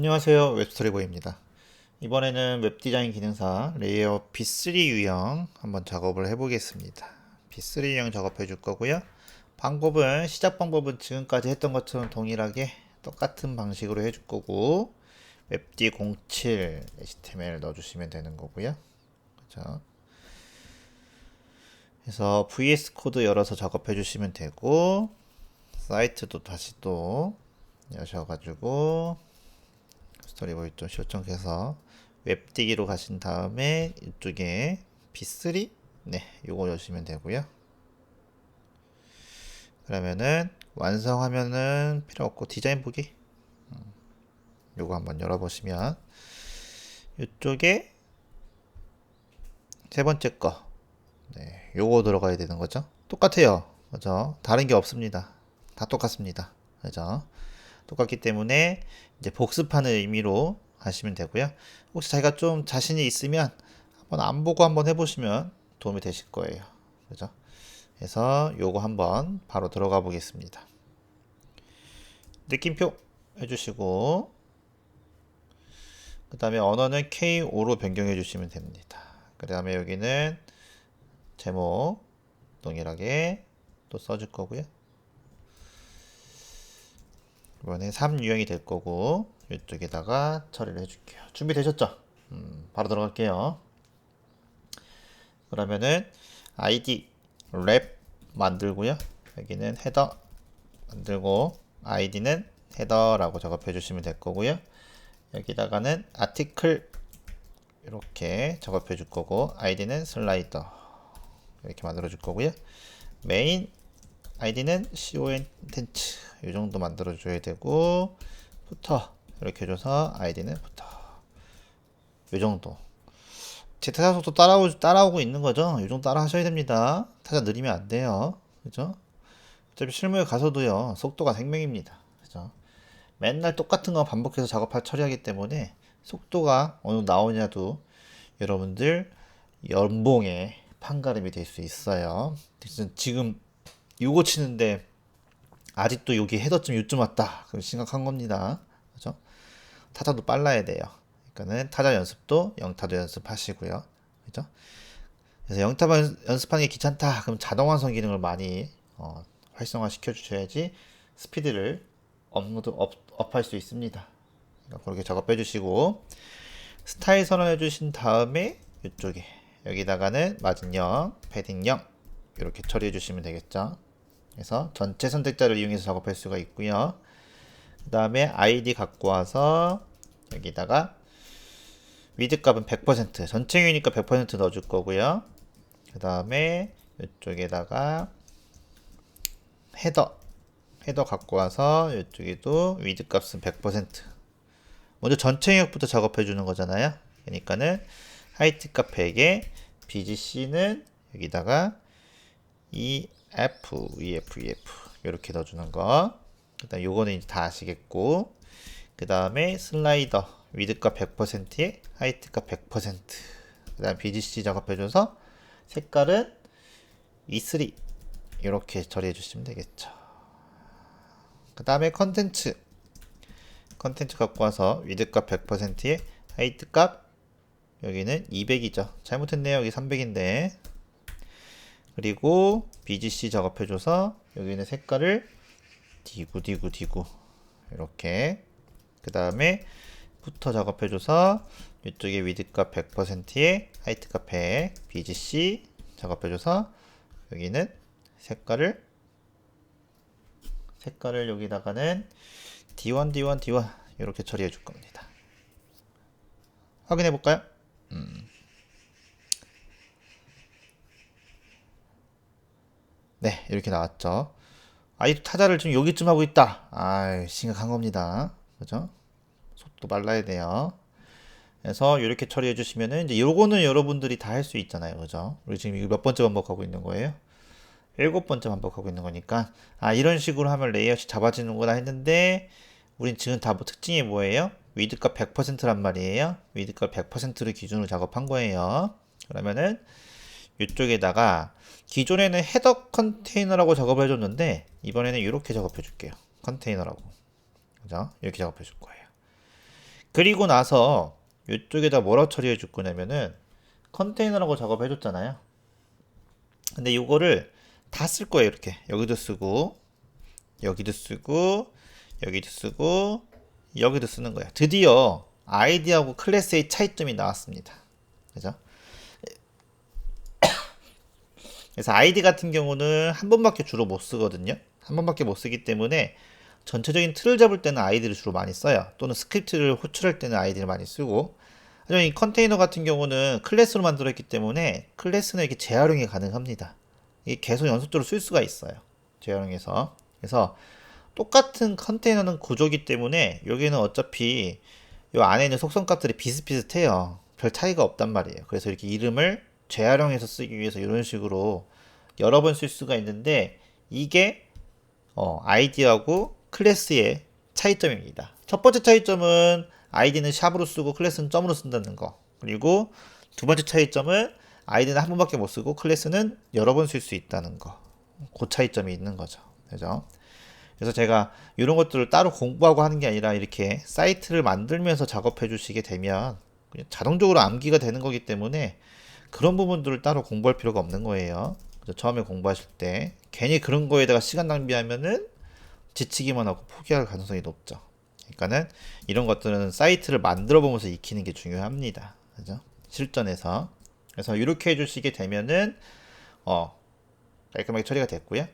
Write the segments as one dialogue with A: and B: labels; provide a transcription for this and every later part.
A: 안녕하세요. 웹스토리보입니다. 이번에는 웹디자인 기능사 레이어 B3 유형 한번 작업을 해보겠습니다. B3 유형 작업해 줄 거고요. 방법은 시작 방법은 지금까지 했던 것처럼 동일하게 똑같은 방식으로 해줄 거고 웹디 07 HTML 넣어주시면 되는 거고요. 그죠? 그래서 VS 코드 열어서 작업해 주시면 되고 사이트도 다시 또 여셔가지고 스토리보이 좀 실정해서 웹디기로 가신 다음에 이쪽에 B3 네 요거 여시면 되고요. 그러면은 완성하면은 필요 없고 디자인 보기. 음, 요거 한번 열어보시면 이쪽에 세 번째 거. 네, 요거 들어가야 되는 거죠? 똑같아요. 그죠? 다른 게 없습니다. 다 똑같습니다. 그죠 똑같기 때문에 이제 복습하는 의미로 하시면 되고요. 혹시 자기가 좀 자신이 있으면 한번 안 보고 한번 해보시면 도움이 되실 거예요. 그죠? 그래서 요거 한번 바로 들어가 보겠습니다. 느낌표 해주시고 그 다음에 언어는 K5로 변경해 주시면 됩니다. 그 다음에 여기는 제목 동일하게 또 써줄 거고요. 이번에 3 유형이 될 거고 이쪽에다가 처리를 해줄게요. 준비되셨죠? 음, 바로 들어갈게요. 그러면은 id 랩 만들고요. 여기는 헤더 만들고 id는 헤더라고 작업해 주시면 될 거고요. 여기다가는 아티클 이렇게 작업해 줄 거고 id는 슬라이더 이렇게 만들어 줄 거고요. 메인 id는 content 이 정도 만들어 줘야 되고 부터 이렇게 해줘서 아이디는 부터. 이 정도. 제 타자 속도 따라오, 따라오고 있는 거죠? 이 정도 따라 하셔야 됩니다. 타자 느리면 안 돼요. 그죠? 어차피 실무에 가서도요 속도가 생명입니다. 그죠? 맨날 똑같은 거 반복해서 작업할 처리하기 때문에 속도가 어느 나오냐도 여러분들 연봉의 판가름이 될 수 있어요. 지금 이거 치는데 아직도 여기 헤더쯤 요쯤 왔다. 그럼 심각한 겁니다. 그죠? 타자도 빨라야 돼요. 그러니까는 타자 연습도 영타도 연습하시고요. 그죠? 그래서 영타 연습하는 게 귀찮다. 그럼 자동 완성 기능을 많이 어, 활성화 시켜 주셔야지 스피드를 업로드 업, 업할 수 있습니다. 그러니까 그렇게 작업해 주시고 스타일 선언해 주신 다음에 이쪽에 여기다가는 마진 0, 패딩 0 이렇게 처리해 주시면 되겠죠. 그래서 전체 선택자를 이용해서 작업할 수가 있고요. 그 다음에 id 갖고 와서 여기다가 위드 값은 100% 전체 유니까 100% 넣어줄 거고요. 그 다음에 이쪽에다가 헤더 헤더 갖고 와서 이쪽에도 위드 값은 100% 먼저 전체 영역부터 작업해 주는 거잖아요. 그러니까는 하이트 값 100에 BGC는 여기다가 이 F, EF, EF 이렇게 넣어주는 거. 일단 요거는 이제 다 아시겠고 그 다음에 슬라이더 위드값 100%에 하이트값 100%그 다음 BGC 작업해줘서 색깔은 E3 이렇게 처리해 주시면 되겠죠. 그 다음에 컨텐츠. 컨텐츠 갖고 와서 위드값 100%에 하이트값 여기는 200이죠. 잘못했네요. 여기 300인데 그리고 BGC 작업해줘서 여기는 색깔을 디구 디구 디구 이렇게 그 다음에 부터 작업해줘서 이쪽에 위드값 100%에 하이트값 100 BGC 작업해줘서 여기는 색깔을 색깔을 여기다가는 D1 D1 D1 이렇게 처리해 줄 겁니다 확인해 볼까요? 음. 네, 이렇게 나왔죠. 아이 타자를 지금 여기쯤 하고 있다. 아, 심각한 겁니다. 그죠? 속도 빨라야 돼요. 그래서 이렇게 처리해 주시면은 이제 요거는 여러분들이 다 할 수 있잖아요. 그죠? 우리 지금 몇 번째 반복하고 있는 거예요? 일곱 번째 반복하고 있는 거니까 아, 이런 식으로 하면 레이아웃이 잡아지는구나 했는데 우린 지금 다 뭐 특징이 뭐예요? 위드값 100%란 말이에요. 위드값 100%를 기준으로 작업한 거예요. 그러면은 이쪽에다가 기존에는 헤더 컨테이너라고 작업을 해줬는데 이번에는 이렇게 작업해 줄게요. 컨테이너라고. 그죠? 이렇게 작업해 줄 거예요. 그리고 나서 이쪽에다 뭐라고 처리해 줄 거냐면은 컨테이너라고 작업해 줬잖아요. 근데 이거를 다 쓸 거예요. 이렇게 여기도 쓰고 여기도 쓰고 여기도 쓰고 여기도 쓰는 거야. 드디어 아이디하고 클래스의 차이점이 나왔습니다. 그죠? 그래서 아이디 같은 경우는 한 번밖에 주로 못 쓰거든요. 한 번밖에 못 쓰기 때문에 전체적인 틀을 잡을 때는 아이디를 주로 많이 써요. 또는 스크립트를 호출할 때는 아이디를 많이 쓰고. 하지만 이 컨테이너 같은 경우는 클래스로 만들었기 때문에 클래스는 이렇게 재활용이 가능합니다. 이게 계속 연속적으로 쓸 수가 있어요. 재활용해서. 그래서 똑같은 컨테이너는 구조기 때문에 여기는 어차피 이 안에 있는 속성 값들이 비슷비슷해요. 별 차이가 없단 말이에요. 그래서 이렇게 이름을 재활용해서 쓰기 위해서 이런 식으로 여러 번 쓸 수가 있는데 이게 어, 아이디하고 클래스의 차이점입니다. 첫 번째 차이점은 아이디는 샵으로 쓰고 클래스는 점으로 쓴다는 거. 그리고 두 번째 차이점은 아이디는 한 번밖에 못 쓰고 클래스는 여러 번 쓸 수 있다는 거. 그 차이점이 있는 거죠. 그죠? 그래서 제가 이런 것들을 따로 공부하고 하는 게 아니라 이렇게 사이트를 만들면서 작업해 주시게 되면 그냥 자동적으로 암기가 되는 거기 때문에 그런 부분들을 따로 공부할 필요가 없는 거예요. 그래서 처음에 공부하실 때 괜히 그런 거에다가 시간 낭비하면은 지치기만 하고 포기할 가능성이 높죠. 그러니까는 이런 것들은 사이트를 만들어 보면서 익히는 게 중요합니다. 그죠? 실전에서. 그래서 이렇게 해주시게 되면은 어 깔끔하게 처리가 됐고요.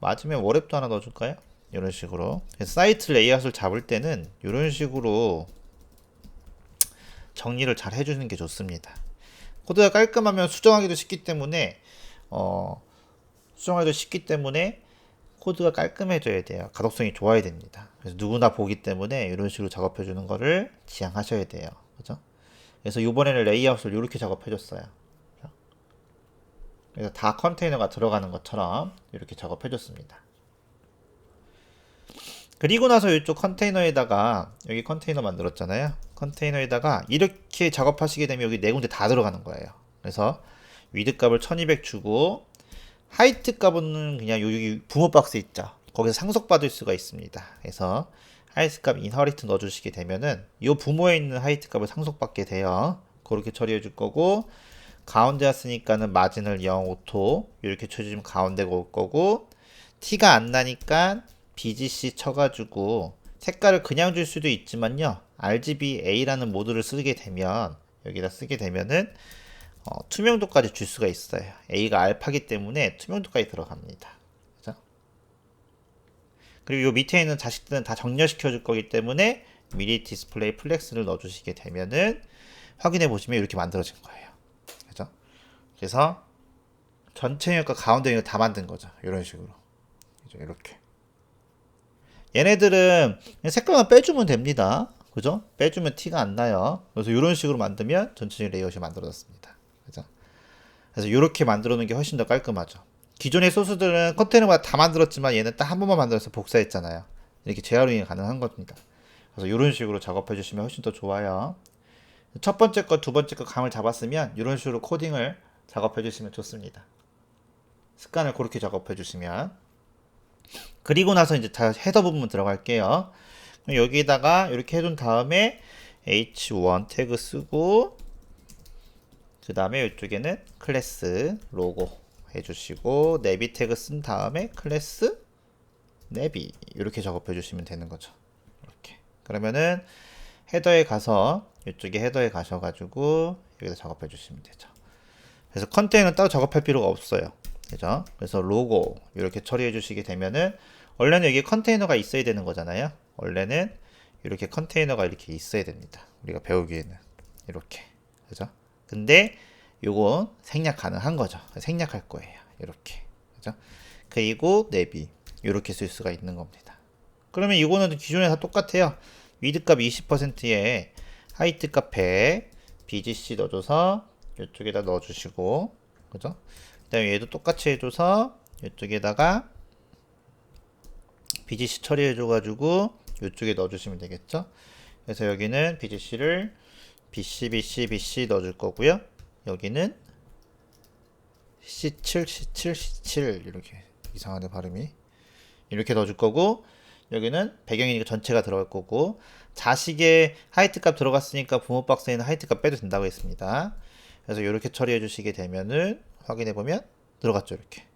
A: 맞으면 워랩도 하나 넣어줄까요? 이런 식으로. 사이트 레이아웃을 잡을 때는 이런 식으로 정리를 잘 해주는 게 좋습니다. 코드가 깔끔하면 수정하기도 쉽기 때문에 어, 수정하기도 쉽기 때문에 코드가 깔끔해져야 돼요. 가독성이 좋아야 됩니다. 그래서 누구나 보기 때문에 이런 식으로 작업해 주는 거를 지향하셔야 돼요. 그죠? 그래서 이번에는 레이아웃을 이렇게 작업해 줬어요. 그래서 다 컨테이너가 들어가는 것처럼 이렇게 작업해 줬습니다. 그리고 나서 이쪽 컨테이너에다가 여기 컨테이너 만들었잖아요. 컨테이너에다가 이렇게 작업하시게 되면 여기 네 군데 다 들어가는 거예요. 그래서 위드 값을 1200 주고 하이트 값은 그냥 여기 부모 박스 있죠. 거기서 상속받을 수가 있습니다. 그래서 하이트 값 인허리트 넣어주시게 되면은 이 부모에 있는 하이트 값을 상속받게 돼요. 그렇게 처리해 줄 거고 가운데 왔으니까는 마진을 0 오토 이렇게 쳐주면 가운데가 올 거고 티가 안 나니까 BGC 쳐가지고 색깔을 그냥 줄 수도 있지만요. RGBA라는 모드를 쓰게 되면 여기다 쓰게 되면은 어, 투명도까지 줄 수가 있어요. A가 알파기 때문에 투명도까지 들어갑니다. 그죠? 그리고 요 밑에 있는 자식들은 다 정렬시켜 줄 거기 때문에 미리 디스플레이 플렉스를 넣어 주시게 되면은 확인해 보시면 이렇게 만들어진 거예요. 그죠? 그래서 전체 영역과 가운데 영역 다 만든 거죠. 이런 식으로. 이렇게. 얘네들은 색깔만 빼주면 됩니다. 그죠? 빼주면 티가 안 나요. 그래서 이런 식으로 만들면 전체적인 레이아웃이 만들어졌습니다. 그죠? 그래서 이렇게 만들어 놓은 게 훨씬 더 깔끔하죠. 기존의 소스들은 컨테이너마다 다 만들었지만 얘는 딱 한 번만 만들어서 복사했잖아요. 이렇게 재활용이 가능한 겁니다. 그래서 이런 식으로 작업해 주시면 훨씬 더 좋아요. 첫 번째 거, 두 번째 거 감을 잡았으면 이런 식으로 코딩을 작업해 주시면 좋습니다. 습관을 그렇게 작업해 주시면 그리고 나서 이제 다 헤더 부분 들어갈게요. 여기다가 이렇게 해둔 다음에 h1 태그 쓰고 그 다음에 이쪽에는 클래스 로고 해주시고 네비 태그 쓴 다음에 클래스 네비 이렇게 작업해 주시면 되는 거죠. 이렇게 그러면은 헤더에 가서 이쪽에 헤더에 가셔가지고 여기다 작업해 주시면 되죠. 그래서 컨테이너 따로 작업할 필요가 없어요. 그죠? 그래서 로고 이렇게 처리해 주시게 되면은 원래는 여기 컨테이너가 있어야 되는 거잖아요. 원래는 이렇게 컨테이너가 이렇게 있어야 됩니다. 우리가 배우기에는 이렇게 그죠? 근데 요건 생략 가능한 거죠. 생략할 거예요. 이렇게 그죠? 그리고 내비 이렇게 쓸 수가 있는 겁니다. 그러면 이거는 기존에 다 똑같아요. 위드 값 20%에 하이트 값 100, BGC 넣어줘서 이쪽에다 넣어주시고 그죠? 그다음에 얘도 똑같이 해줘서 이쪽에다가 BGC 처리해줘가지고 이쪽에 넣어주시면 되겠죠. 그래서 여기는 BGC를 BC, BC, BC 넣어줄 거고요. 여기는 C7, C7, C7 이렇게 이상하네 발음이 이렇게 넣어줄 거고 여기는 배경이니까 전체가 들어갈 거고 자식의 하이트 값 들어갔으니까 부모 박스에는 하이트 값 빼도 된다고 했습니다. 그래서 이렇게 처리해 주시게 되면은 확인해 보면 들어갔죠 이렇게.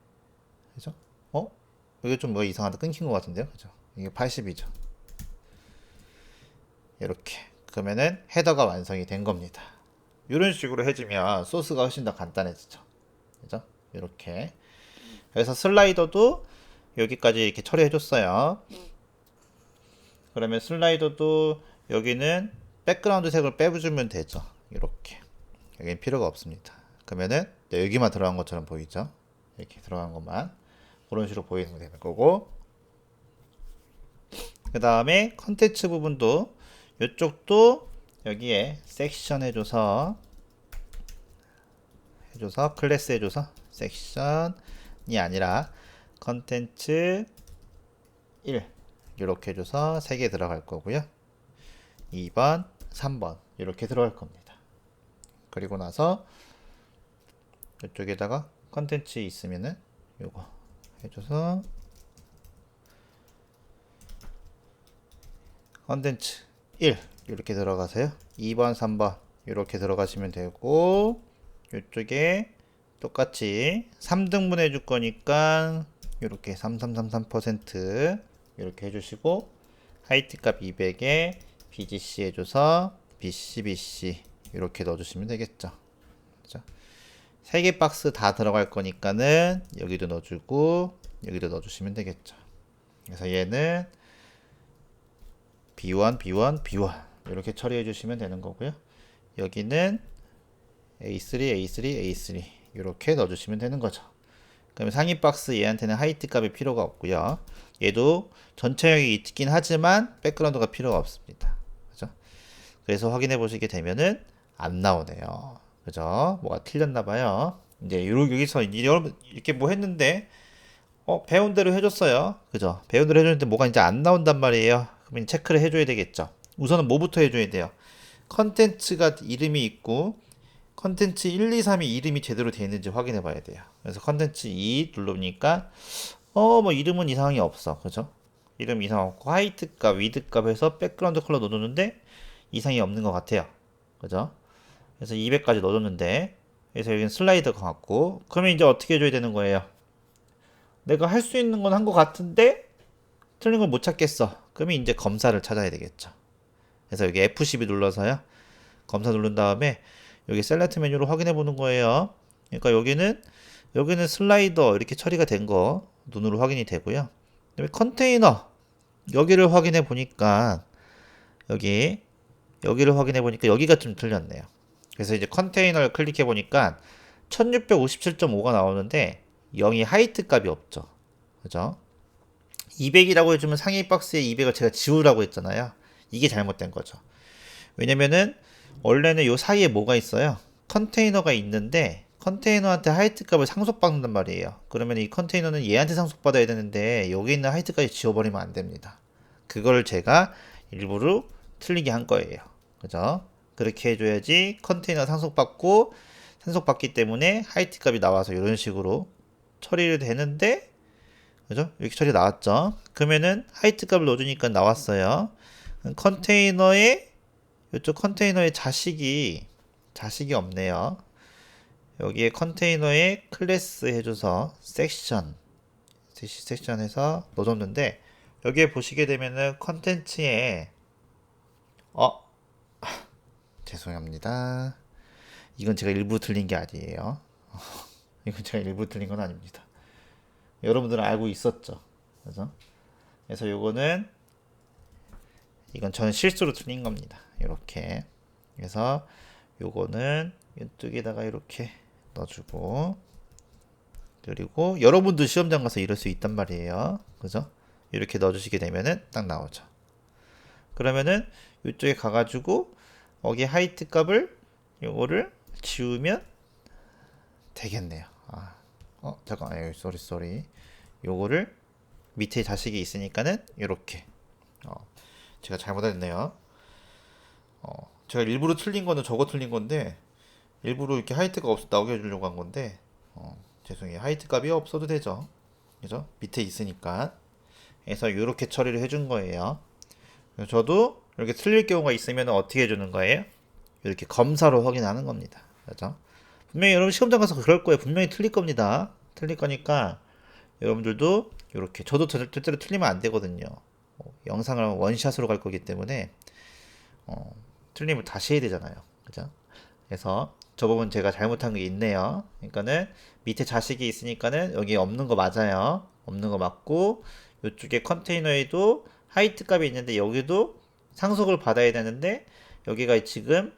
A: 그죠? 어? 이게 좀 뭐 이상하다 끊긴 것 같은데요, 그죠? 이게 80이죠. 이렇게 그러면은 헤더가 완성이 된 겁니다. 이런 식으로 해주면 소스가 훨씬 더 간단해지죠. 그죠? 이렇게. 그래서 슬라이더도 여기까지 이렇게 처리해 줬어요. 그러면 슬라이더도 여기는 백그라운드 색을 빼주면 되죠. 이렇게. 여기는 필요가 없습니다. 그러면은 여기만 들어간 것처럼 보이죠? 이렇게 들어간 것만. 그런 식으로 보이는 거 되는 거고. 그 다음에 컨텐츠 부분도 이쪽도 여기에 섹션 해줘서 해줘서 클래스 해줘서 섹션이 아니라 컨텐츠 1 이렇게 해줘서 3개 들어갈 거고요. 2번 3번 이렇게 들어갈 겁니다. 그리고 나서 이쪽에다가 컨텐츠 있으면은 요거 해줘서 컨텐츠 1 이렇게 들어가세요. 2번 3번 이렇게 들어가시면 되고 이쪽에 똑같이 3등분 해줄 거니까 이렇게 3333% 이렇게 해주시고 하이트 값 200에 BGC 해줘서 BC BC 이렇게 넣어주시면 되겠죠. 그 죠? 3개 박스 다 들어갈 거니까는 여기도 넣어주고 여기도 넣어주시면 되겠죠 그래서 얘는 B1, B1, B1 이렇게 처리해 주시면 되는 거고요. 여기는 A3, A3, A3 이렇게 넣어주시면 되는 거죠. 그러면 상위 박스 얘한테는 하이트 값이 필요가 없고요. 얘도 전체형이 있긴 하지만 백그라운드가 필요가 없습니다. 그죠? 그래서 확인해 보시게 되면은 안 나오네요. 그죠? 뭐가 틀렸나 봐요. 이제 여기서 여러분 이렇게 뭐 했는데 어 배운 대로 해줬어요. 그죠? 배운 대로 해줬는데 뭐가 이제 안 나온단 말이에요. 그러면 체크를 해줘야 되겠죠. 우선은 뭐부터 해줘야 돼요? 컨텐츠가 이름이 있고 컨텐츠 1, 2, 3이 이름이 제대로 되어 있는지 확인해 봐야 돼요. 그래서 컨텐츠 2 누르니까 어 뭐 이름은 이상이 없어. 그죠? 이름 이상 없고 하이트 값, 위드 값에서 백그라운드 컬러 넣어줬는데 이상이 없는 것 같아요. 그죠? 그래서 200까지 넣어줬는데 그래서 여기는 슬라이더가 같고 그러면 이제 어떻게 해줘야 되는 거예요? 내가 할 수 있는 건 한 것 같은데 틀린 걸 못 찾겠어. 그러면 이제 검사를 찾아야 되겠죠. 그래서 여기 F12 눌러서요. 검사 누른 다음에 여기 셀렉트 메뉴로 확인해 보는 거예요. 그러니까 여기는 여기는 슬라이더 이렇게 처리가 된 거 눈으로 확인이 되고요. 그다음에 컨테이너 여기를 확인해 보니까 여기 여기를 확인해 보니까 여기가 좀 틀렸네요. 그래서 이제 컨테이너를 클릭해 보니까 1657.5가 나오는데 0이 하이트 값이 없죠. 그죠? 200이라고 해주면 상위 박스에 200을 제가 지우라고 했잖아요. 이게 잘못된 거죠. 왜냐면은 원래는 요 사이에 뭐가 있어요? 컨테이너가 있는데 컨테이너한테 하이트 값을 상속받는단 말이에요. 그러면 이 컨테이너는 얘한테 상속받아야 되는데 여기 있는 하이트 값이 지워버리면 안 됩니다. 그걸 제가 일부러 틀리게 한 거예요. 그죠? 그렇게 해줘야지 컨테이너 상속받고 상속받기 때문에 하이트 값이 나와서 이런 식으로 처리를 되는데 그죠? 이렇게 처리 나왔죠. 그러면은 하이트 값을 넣어주니까 나왔어요. 컨테이너에 이쪽 컨테이너의 자식이 자식이 없네요. 여기에 컨테이너에 클래스 해줘서 섹션 섹션에서 넣어줬는데 여기에 보시게 되면은 컨텐츠에 어 죄송합니다. 이건 제가 일부 틀린 게 아니에요. 이건 제가 일부 틀린 건 아닙니다. 여러분들은 알고 있었죠. 그래서 그래서 요거는 이건 저는 실수로 틀린 겁니다. 이렇게 그래서 요거는 이쪽에다가 이렇게 넣어주고 그리고 여러분도 시험장 가서 이럴 수 있단 말이에요. 그죠? 이렇게 넣어주시게 되면은 딱 나오죠. 그러면은 이쪽에 가가지고 여기 하이트 값을 요거를 지우면 되겠네요. 아, 어 잠깐, 요 쏘리 쏘리. 요거를 밑에 자식이 있으니까는 이렇게. 어, 제가 잘못했네요. 어, 제가 일부러 틀린 거는 저거 틀린 건데 일부러 이렇게 하이트가 없어 나오게 해주려고 한 건데 어, 죄송해요. 하이트 값이 없어도 되죠. 그죠? 밑에 있으니까. 해서 이렇게 처리를 해준 거예요. 저도 이렇게 틀릴 경우가 있으면 어떻게 해주는 거예요? 이렇게 검사로 확인하는 겁니다. 그죠? 분명히 여러분 시험장 가서 그럴 거예요. 분명히 틀릴 겁니다. 틀릴 거니까 여러분들도 이렇게 저도 절- 절대로 틀리면 안 되거든요. 어, 영상을 원샷으로 갈 거기 때문에 어, 틀리면 다시 해야 되잖아요. 그죠? 그래서 저 부분 제가 잘못한 게 있네요. 그러니까는 밑에 자식이 있으니까는 여기 없는 거 맞아요. 없는 거 맞고 이쪽에 컨테이너에도 하이트 값이 있는데 여기도 상속을 받아야 되는데 여기가 지금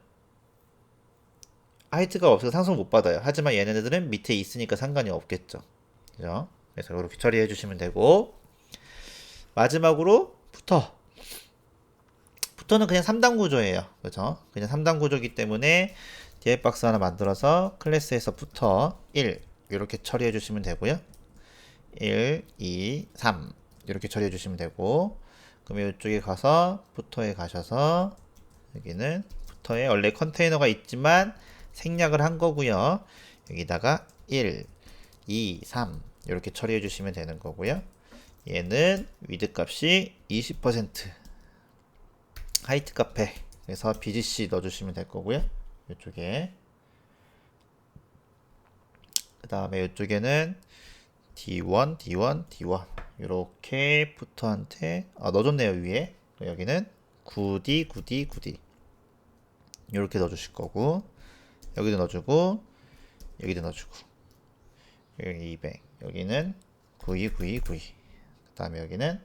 A: 하이트가 없어서 상속 못 받아요. 하지만 얘네들은 밑에 있으니까 상관이 없겠죠. 그죠? 그래서 이렇게 처리해 주시면 되고 마지막으로 부터 부터는 그냥 3단 구조예요. 그죠? 그냥 3단 구조이기 때문에 디에 박스 하나 만들어서 클래스에서 부터 1 이렇게 처리해 주시면 되고요. 1, 2, 3 이렇게 처리해 주시면 되고 그러면 이쪽에 가서 부터에 가셔서 여기는 부터에 원래 컨테이너가 있지만 생략을 한 거고요. 여기다가 1, 2, 3 이렇게 처리해 주시면 되는 거고요. 얘는 위드 값이 20% 하이트 카페 그래서 BGC 넣어주시면 될 거고요. 이쪽에 그 다음에 이쪽에는 D1, D1, D1 이렇게 부터한테 아 넣어줬네요 위에. 여기는 9D, 9D, 9D 이렇게 넣어주실 거고 여기도 넣어주고 여기도 넣어주고. 여기 200 여기는 92, 92, 92 그 다음에 여기는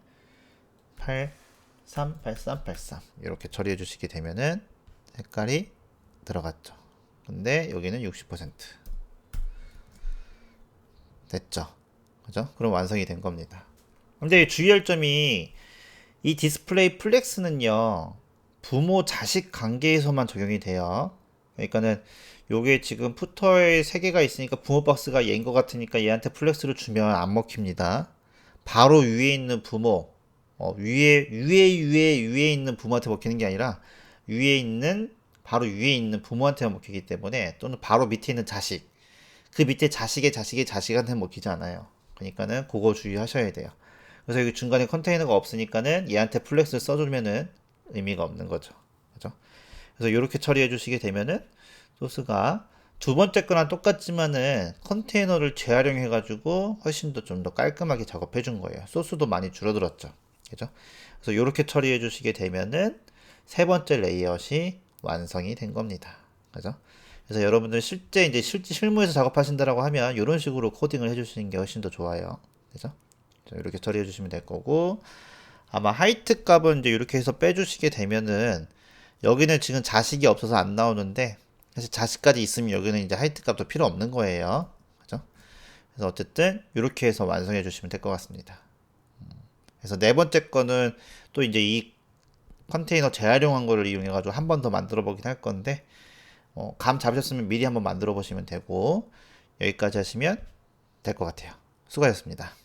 A: 8 3, 8, 3, 8, 3 이렇게 처리해 주시게 되면은 색깔이 들어갔죠. 근데 여기는 60% 됐죠. 그죠? 그럼 완성이 된 겁니다. 근데 주의할 점이 이 디스플레이 플렉스는요. 부모 자식 관계에서만 적용이 돼요. 그러니까는 요게 지금 푸터에 세 개가 있으니까 부모 박스가 얘인 것 같으니까 얘한테 플렉스를 주면 안 먹힙니다. 바로 위에 있는 부모 어, 위에 위에 위에 위에 있는 부모한테 먹히는 게 아니라 위에 있는 바로 위에 있는 부모한테만 먹히기 때문에 또는 바로 밑에 있는 자식 그 밑에 자식의 자식의 자식한테 먹히지 않아요. 그러니까는 그거 주의하셔야 돼요. 그래서 여기 중간에 컨테이너가 없으니까는 얘한테 플렉스를 써주면은 의미가 없는 거죠. 그죠? 그래서 이렇게 처리해 주시게 되면은 소스가 두 번째 거랑 똑같지만은 컨테이너를 재활용해 가지고 훨씬 더 좀 더 깔끔하게 작업해 준 거예요. 소스도 많이 줄어들었죠. 그죠? 그래서 이렇게 처리해 주시게 되면은 세 번째 레이아웃이 완성이 된 겁니다. 그죠? 그래서 여러분들 실제 이제 실제 실무에서 작업하신다라고 하면 이런 식으로 코딩을 해주시는 게 훨씬 더 좋아요. 그죠? 자, 이렇게 처리해 주시면 될 거고 아마 하이트 값은 이제 이렇게 해서 빼주시게 되면은 여기는 지금 자식이 없어서 안 나오는데 사실 자식까지 있으면 여기는 이제 하이트 값도 필요 없는 거예요. 그죠? 그래서 어쨌든 이렇게 해서 완성해 주시면 될 것 같습니다. 그래서 네 번째 거는 또 이제 이 컨테이너 재활용한 거를 이용해 가지고 한 번 더 만들어 보긴 할 건데 어, 감 잡으셨으면 미리 한번 만들어 보시면 되고 여기까지 하시면 될 것 같아요. 수고하셨습니다.